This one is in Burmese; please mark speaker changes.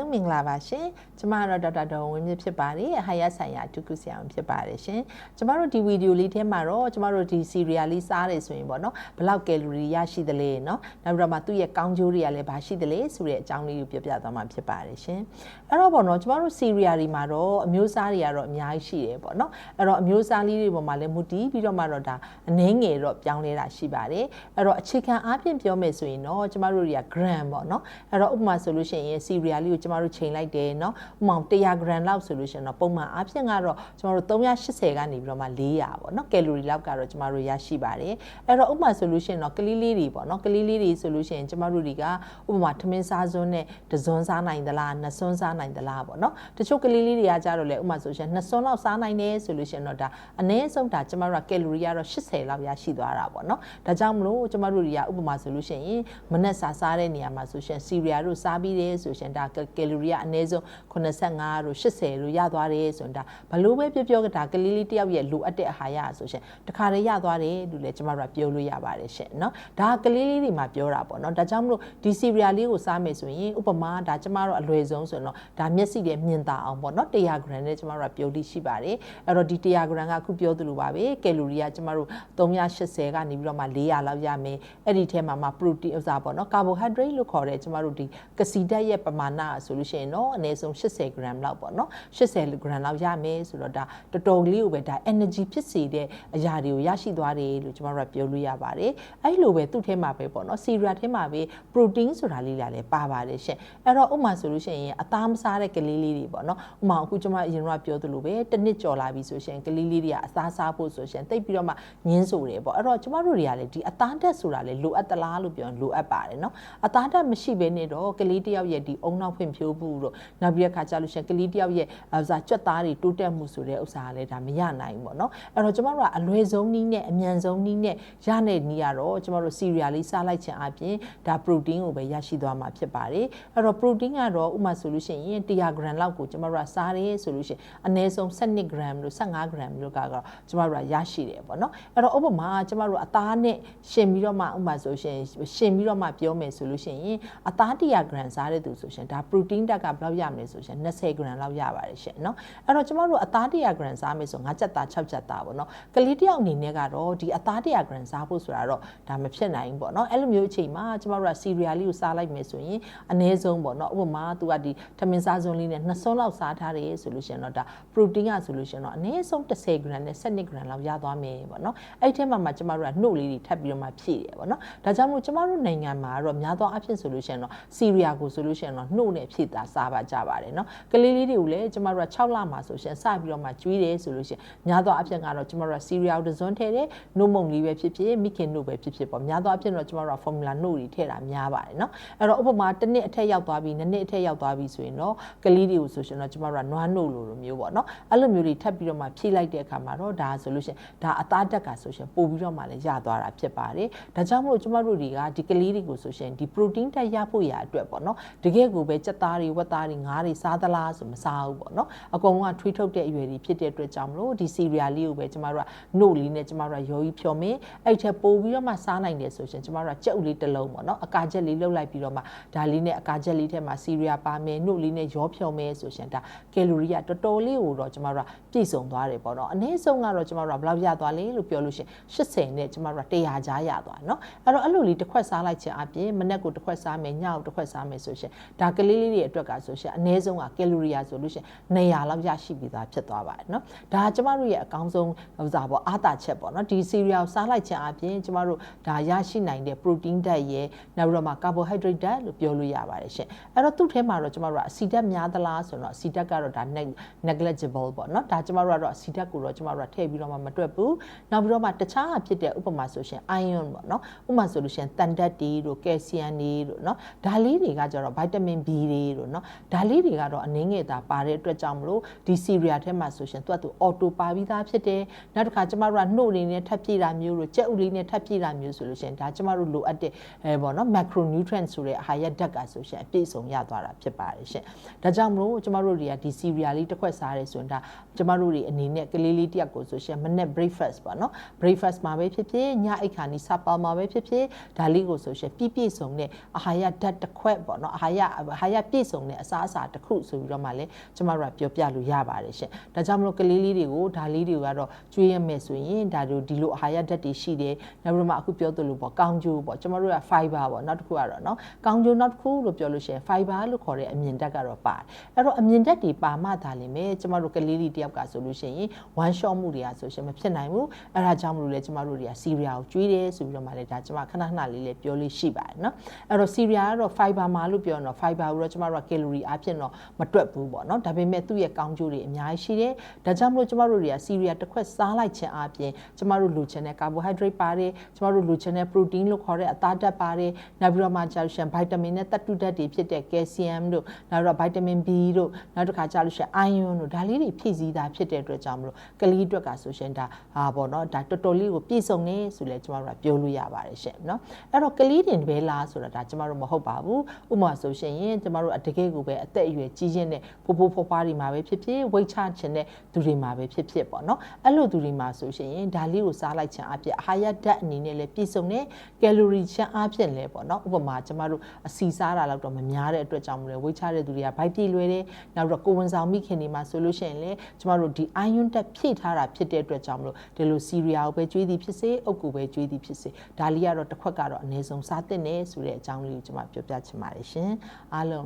Speaker 1: အားလုံးမင်္ဂလာပါရှင်ကျမကတော့ဒေါက်တာဒေါ်ဝင်းမြင့်ဖြစ်ပါတယ်အဟာရဆိုင်ရာတူကုဆရာဝန်ဖြစ်ပါတယ်ရှင်ကျမတို့ဒီဗီဒီယိုလေးထဲမှာတော့ကျမတို့ဒီစီရီယာလေးစားတယ်ဆိုရင်ပေါ့နော်ဘယ်လောက်ကယ်လိုရီရရှိသလဲเนาะနောက်ပြီးတော့မှသူ့ရဲ့ကောင်းကျိုးတွေကလည်းဘာရှိသလဲဆိုတဲ့အကြောင်းလေးကိုပြောပြသွားမှာဖြစ်ပါတယ်ရှင်အဲ့တော့ပေါ့နော်ကျမတို့စီရီယာတွေမှာတော့အမျိုးအစားတွေကတော့အများကြီးရှိတယ်ပေါ့နော်အဲ့တော့အမျိုးအစားလေးတွေပေါ်မှာလည်းမူတည်ပြီးတော့မှတော့ဒါအနည်းငယ်တော့ပြောင်းလဲတာရှိပါတယ်အဲ့တော့အခြေခံအားဖြင့်ပြောမယ်ဆိုရင်တော့ကျမတို့တွေက gram ပေါ့နော်အဲ့တော့ဥပမာဆိုလို့ရှိရင်စီရီယာလေးကိုကျ မတို့ချိန်လိုက်တယ်เนาะဥပမာ100 gram လောက်ဆိုလို့ရှိရင်တော့ပုံမှန်အားဖြင့်ကတော့ကျမတို့380ကနေပြီးတော့မှ400ပေါ့เนาะကယ်လိုရီလောက်ကတော့ကျမတို့ရရှိပါတယ်အဲ့တော့ဥပမာဆိုလို့ရှိရင်တော့ကလေးလေးတွေပေါ့เนาะကလေးလေးတွေဆိုလို့ရှိရင်ကျမတို့တွေကဥပမာထမင်းစားစွန်းနဲ့တစွန်းစားနိုင်သလားနှစ်စွန်းစားနိုင်သလားပေါ့เนาะတချို့ကလေးလေးတွေကကြတော့လေဥပမာဆိုရှင်နှစ်စွန်းလောက်စားနိုင်တယ်ဆိုလို့ရှိရင်တော့ဒါအနည်းဆုံးဒါကျမတို့ကကယ်လိုရီကတော့80လောက်ရရှိသွားတာပေါ့เนาะဒါကြောင့်မလို့ကျမတို့တွေကဥပမာဆိုလို့ရှိရင်မနက်စာစားတဲ့နေရာမှာဆိုရှင်စီရီယာတို့စားပြီးတယ်ဆိုရှင်ဒါက ယ်လိုရီကအနည်းဆုံး85တို့80တို့ရသွားတယ်ဆိုရင်ဒါဘလို့ပဲပြောပြောဒါကလေးလေးတယောက်ရဲ့လိုအပ်တဲ့အာဟာရဆိုရှင်တခါတည်းရသွားတယ်လို့လည်းကျမတို့ကပြောလို့ရပါတယ်ရှင်เนาะဒါကလေးလေးတွေမှာပြောတာပေါ့เนาะဒါကြောင့်မလို့ဒီစီရီယာလေးကိုစားမယ်ဆိုရင်ဥပမာဒါကျမတို့အလွယ်ဆုံးဆိုရင်တော့ဒါမျက်စိတွေမြင်သာအောင်ပေါ့เนาะ100 gram နဲ့ကျမတို့ကပြောလိရှိပါတယ်အဲ့တော့ဒီ100 gram ကအခုပြောသလိုပါပဲကယ်လိုရီကကျမတို့380ကနေပြီးတော့မှ400လောက်ရမယ်အဲ့ဒီထဲမှာမှ protein ဥစားပေါ့เนาะ carbohydrate လို့ခေါ်တဲ့ကျမတို့ဒီကစီဓာတ်ရဲ့ပမာဏဆို ုဆိုလို့ရှိရင်တော့အနည်းဆုံး80 gram လောက်ပေါ့နော်80 gram လောက်ရမယ်ဆိုတော့ဒါတော်တော်လေးကိုပဲဒါ energy ဖြစ်စေတဲ့အရာတွေကိုရရှိသွားတယ်လို့ကျွန်တော်တို့ပြောလို့ရပါတယ်အဲ့လိုပဲသူ့ထဲမှာပဲပေါ့နော် cereal ထဲမှာပဲ protein ဆိုတာလေးလာလည်းပါပါတယ်ရှင်အဲ့တော့ဥမာဆိုလို့ရှိရင်အသားမစားတဲ့ကလေးလေးတွေပေါ့နော်ဥမာအခုကျွန်မအရင်ကပြောသလိုပဲတစ်နှစ်ကျော်လာပြီဆိုရှင်ကလေးလေးတွေကအစားစားဖို့ဆိုရှင်တိတ်ပြီးတော့မှငင်းဆိုတယ်ပေါ့အဲ့တော့ကျွန်မတို့တွေကလည်းဒီအသားဓာတ်ဆိုတာလည်းလိုအပ်သလားလို့ပြောရင်လိုအပ်ပါတယ်နော်အသားဓာတ်မရှိဘဲနဲ့တော့ကလေးတယောက်ရဲ့ဒီအုံနောက်ဖွင့်င်ဖြိုးမှုတို့နောက်ပြီးတဲ့ခါကျလို့ရှိရင်ကလေးတယောက်ရဲ့ဥစားကြွက်သားတွေတိုးတက်မှုဆိုတဲ့ဥစ္စာကလည်းဒါမရနိုင်ဘူးပေါ့နော်အဲ့တော့ကျမတို့ကအလွယ်ဆုံးနည်းနဲ့အမြန်ဆုံးနည်းနဲ့ရတဲ့နည်းကတော့ကျမတို့စီရီယာလေးစားလိုက်ခြင်းအပြင်ဒါပရိုတင်းကိုပဲရရှိသွားမှာဖြစ်ပါတယ်အဲ့တော့ပရိုတင်းကတော့ဥမာဆိုလို့ရှိရင်100 gram လောက်ကိုကျမတို့ကစားတယ်ဆိုလို့ရှိရင်အနည်းဆုံး12 gram လို့15 gram လို့ကတော့ကျမတို့ကရရှိတယ်ပေါ့နော်အဲ့တော့ဥပမာကျမတို့အသားနဲ့ရှင်ပြီးတော့မှဥပမာဆိုရှင်ရှင်ပြီးတော့မှပြောမယ်ဆိုလို့ရှိရင်အသား100 gram စားတဲ့သူဆိုရှင်ဒါပရို protein တက်ကဘယ်လောက်ရမလဲဆိုရှင်20 gram လောက်ရပါတယ်ရှင်เนาะအဲ့တော့ကျမတို့အသား100 gram စားမယ်ဆို5ချက်သား6ချက်သားပေါ့เนาะကလေးတယောက်အနေနဲ့ကတော့ဒီအသား100 gram စားဖို့ဆိုတာတော့ဒါမဖြစ်နိုင်ဘူးပေါ့เนาะအဲ့လိုမျိုးအချိန်မှာကျမတို့က cereal လေးကိုစားလိုက်မယ်ဆိုရင်အနည်းဆုံးပေါ့เนาะဥပမာသူကဒီထမင်းစားစွန်းလေးနဲ့2စွန်းလောက်စားထားတယ်ဆိုလို့ရှင်တော့ဒါ protein ကဆိုလို့ရှင်တော့အနည်းဆုံး10 gram နဲ့12 gram လောက်ရသွားမယ်ပေါ့เนาะအဲ့ဒီထဲမှာမှကျမတို့ကနှုတ်လေးတွေထပ်ပြီးတော့မှဖြည့်တယ်ပေါ့เนาะဒါကြောင့်မို့ကျမတို့နိုင်ငံမှာတော့များသောအားဖြင့်ဆိုလို့ရှင်တော့ cereal ကိုဆိုလို့ရှင်တော့နှုတ်နဲ့ ဖြည့်တာစားပါကြပါတယ်เนาะကလေးလေးတွေကိုလည်းကျမတို့က6လမှာဆိုရှင်စပြီးတော့မှကျွေးတယ်ဆိုလို့ရှင်များသောအားဖြင့်ကတော့ကျမတို့က cereal တစ်စွန်းထည့်တယ်နှုတ်မုံလေးပဲဖြစ်ဖြစ်မိခင်နှုတ်ပဲဖြစ်ဖြစ်ပေါ့များသောအားဖြင့်တော့ကျမတို့က formula နှုတ်တွေထည့်တာများပါတယ်เนาะအဲ့တော့ဥပမာတစ်နှစ်အထက်ရောက်သွားပြီနှစ်နှစ်အထက်ရောက်သွားပြီဆိုရင်တော့ကလေးတွေကိုဆိုရှင်တော့ကျမတို့ကနွားနှုတ်လိုလိုမျိုးပေါ့เนาะအဲ့လိုမျိုးတွေထပ်ပြီးတော့မှဖြည့်လိုက်တဲ့အခါမှာတော့ဒါဆိုလို့ရှင်ဒါအသားတက်ကဆိုရှင်ပို့ပြီးတော့မှလည်းရသွားတာဖြစ်ပါတယ်ဒါကြောင့်မလို့ကျမတို့တွေကဒီကလေးတွေကိုဆိုရှင်ဒီ protein တက်ရဖို့ရအတွက်ပေါ့เนาะတကယ်ကိုပဲစက် သားတွေဝက်သားတွေငါးတွေစားသလားဆိုမစားဘူးပေါ့เนาะအကုန်လုံးကထွေးထုတ်တဲ့အရွယ်တွေဖြစ်တဲ့အတွက်ကြောင့်မလို့ဒီ cereal လေးကိုပဲကျမတို့ကနှုတ်လေးနဲ့ကျမတို့ကရောကြီးဖြော်မင်းအဲ့ထက်ပို့ပြီးတော့မှစားနိုင်တယ်ဆိုရှင်ကျမတို့ကကြက်ဥလေးတစ်လုံးပေါ့เนาะအကာချက်လေးလှုပ်လိုက်ပြီးတော့မှဒါလေးနဲ့အကာချက်လေးထဲမှာ cereal ပါမယ်နှုတ်လေးနဲ့ရောဖြော်မယ်ဆိုရှင်ဒါကယ်လိုရီကတော်တော်လေးကိုတော့ကျမတို့ကပြည့်စုံသွားတယ်ပေါ့နော်အနည်းဆုံးကတော့ကျမတို့ကဘယ်လောက်ရသွားလဲလို့ပြောလို့ရှိရင်80နဲ့ကျမတို့က100ကြားရသွားเนาะအဲ့တော့အဲ့လိုလေးတစ်ခွက်စားလိုက်ခြင်းအပြင်မနက်ကိုတစ်ခွက်စားမယ်ညကိုတစ်ခွက်စားမယ်ဆိုရှင်ဒါကလေးလေး တွေအတွက်ကဆိုရှင်အနည်းဆုံးကကယ်လိုရီယာဆိုလို့ရှိရင်200လောက်ရရှိပြီးသားဖြစ်သွားပါတယ်เนาะဒါကျမတို့ရဲ့အကောင်းဆုံးဥစားပေါ့အားတာချက်ပေါ့เนาะဒီ cereal စားလိုက်ခြင်းအပြင်ကျမတို့ဒါရရှိနိုင်တဲ့ protein ဓာတ်ရဲ့နောက်ပြီးတော့မှ carbohydrate ဓာတ်လို့ပြောလို့ရပါတယ်ရှင်အဲ့တော့သူ့ထဲမှာတော့ကျမတို့ကအဆီဓာတ်များသလားဆိုတော့အဆီဓာတ်ကတော့ဒါ negligible ပေါ့เนาะဒါကျမတို့ကတော့အဆီဓာတ်ကိုတော့ကျမတို့ကထည့်ပြီးတော့မှမတွက်ဘူးနောက်ပြီးတော့မှတခြားဖြစ်တဲ့ဥပမာဆိုရှင် iron ပေါ့เนาะဥပမာဆိုလို့ရှင်တန်ဓာတ်တွေတို့ calcium တွေတို့เนาะဒါလေးတွေကကျတော့ vitamin B တွေ တို့เนาะဒါလေးတွေကတော့အနည်းငယ်သာပါတဲ့အတွက်ကြောင့်မလို့ဒီ cereal ထဲမှာဆိုရှင်သူကသူ auto ပါပြီးသားဖြစ်တယ်နောက်တစ်ခါကျမတို့ကနှုတ်လေးနဲ့ထပ်ပြည့်တာမျိုးတို့ကြက်ဥလေးနဲ့ထပ်ပြည့်တာမျိုးဆိုလို့ရှင်ဒါကျမတို့လိုအပ်တဲ့အဲပေါ့เนาะ macronutrient ဆိုတဲ့အာဟာရဓာတ်ကဆိုရှင်အပြည့်စုံရသွားတာဖြစ်ပါတယ်ရှင်ဒါကြောင့်မလို့ကျမတို့တွေကဒီ cereal လေးတစ်ခွက်စားရဲဆိုရင်ဒါကျမတို့တွေအနေနဲ့ကလေးလေးတစ်ယောက်ကိုဆိုရှင်မနေ့ breakfast ပေါ့နော် breakfast မှာပဲဖြစ်ဖြစ်ညအိတ်ခါနီ supper မှာပဲဖြစ်ဖြစ်ဒါလေးကိုဆိုရှင်ပြည့်ပြည့်စုံတဲ့အာဟာရဓာတ်တစ်ခွက်ပေါ့နော်အာဟာရအာဟာရ ရ ပြည့်စုံတဲ့အစားအစာတစ်ခုဆိုပြီးတော့မှလည်းကျမတို့ကပြောပြလို့ရပါတယ်ရှင်။ဒါကြောင့်မလို့ကလေးလေးတွေကိုဒါလေးတွေကတော့ကျွေးရမယ်ဆိုရင်ဒါတို့ဒီလိုအာဟာရဓာတ်တွေရှိတယ်။နောက်ပြီးတော့အခုပြောသလိုပေါ့ကောင်းကျိုးပေါ့ကျမတို့က fiber ပေါ့နောက်တစ်ခုကတော့နော်ကောင်းကျိုးနောက်တစ်ခုလို့ပြောလို့ရှိရင် fiber လို့ခေါ်တဲ့အမြင်ဓာတ်ကတော့ပါတယ်။အဲ့တော့အမြင်ဓာတ်တွေပါမှသာလင်ပဲကျမတို့ကလေးလေးတယောက်ကဆိုလို့ရှိရင် one shot မှုတွေကဆိုရှင်မဖြစ်နိုင်ဘူး။အဲ့ဒါကြောင့်မလို့လေကျမတို့တွေက cereal ကိုကျွေးတယ်ဆိုပြီးတော့မှလည်းဒါကျမခဏခဏလေးလည်းပြောလို့ရှိပါတယ်နော်။အဲ့တော့ cereal ကတော့ fiber မှာလို့ပြောတော့ fiber ကိုတော့ကျတို့က calorie အဖြစ်တော့မတွက်ဘူးပေါ့เนาะဒါပေမဲ့သူ့ရဲ့ကောင်းကျိုးတွေအများကြီးရှိတယ်ဒါကြောင့်မလို့ကျမတို့တွေက cereal တစ်ခွက်စားလိုက်ခြင်းအပြင်ကျမတို့လိုချင်တဲ့ carbohydrate ပါတယ်ကျမတို့လိုချင်တဲ့ protein လို့ခေါ်တဲ့အသားဓာတ်ပါတယ်နောက်ပြီးတော့မှကြာလို့ရှိရင် vitamin နဲ့သတ္တုဓာတ်တွေဖြစ်တဲ့ calcium တို့နောက်တော့ vitamin B တို့နောက်တစ်ခါကြာလို့ရှိရင် iron တို့ဒါလေးတွေဖြည့်ဆည်းတာဖြစ်တဲ့အတွက်ကြောင့်မလို့ကလေးအတွက်ကဆိုရှင်ဒါဟာပေါ့နော်ဒါတော်တော်လေးကိုပြည့်စုံနေဆိုလဲကျမတို့ကပြောလို့ရပါတယ်ရှင်နော်အဲ့တော့ကလေးတင်ပဲလားဆိုတာဒါကျမတို့မဟုတ်ပါဘူးဥပမာဆိုရှင်ရင်ကျမတို့ အတကယ်ကိုပဲအသက်အရွယ်ကြီးချင်းတဲ့ဖိုးဖိုးဖွားဖွားတွေမှာပဲဖြစ်ဖြစ်ဝိတ်ချခြင်းတဲ့သူတွေမှာပဲဖြစ်ဖြစ်ပေါ့နော်အဲ့လိုသူတွေမှာဆိုရှင်ရင်ဒါလေးကိုစားလိုက်ခြင်းအပြင်အာဟာရဓာတ်အနေနဲ့လည်းပြည့်စုံတဲ့ကယ်လိုရီချမ်းအပြင်လည်းပေါ့နော်ဥပမာကျမတို့အစီစားတာလောက်တော့မများတဲ့အတွက်ကြောင့်မလို့ဝိတ်ချတဲ့သူတွေကဗိုက်ပြည့်လွယ်တယ်နောက်တော့ကိုဝန်ဆောင်မိခင်တွေမှာဆိုလို့ရှိရင်လည်းကျမတို့ဒီ iron ဓာတ်ဖြည့်ထားတာဖြစ်တဲ့အတွက်ကြောင့်မလို့ဒီလို cereal ကိုပဲကျွေးသည်ဖြစ်စေအုတ်ကိုပဲကျွေးသည်ဖြစ်စေဒါလေးကတော့တစ်ခွက်ကတော့အနည်းဆုံးစားသင့်တယ်ဆိုတဲ့အကြောင်းလေးကိုကျမပြောပြချင်ပါတယ်ရှင်အားလုံး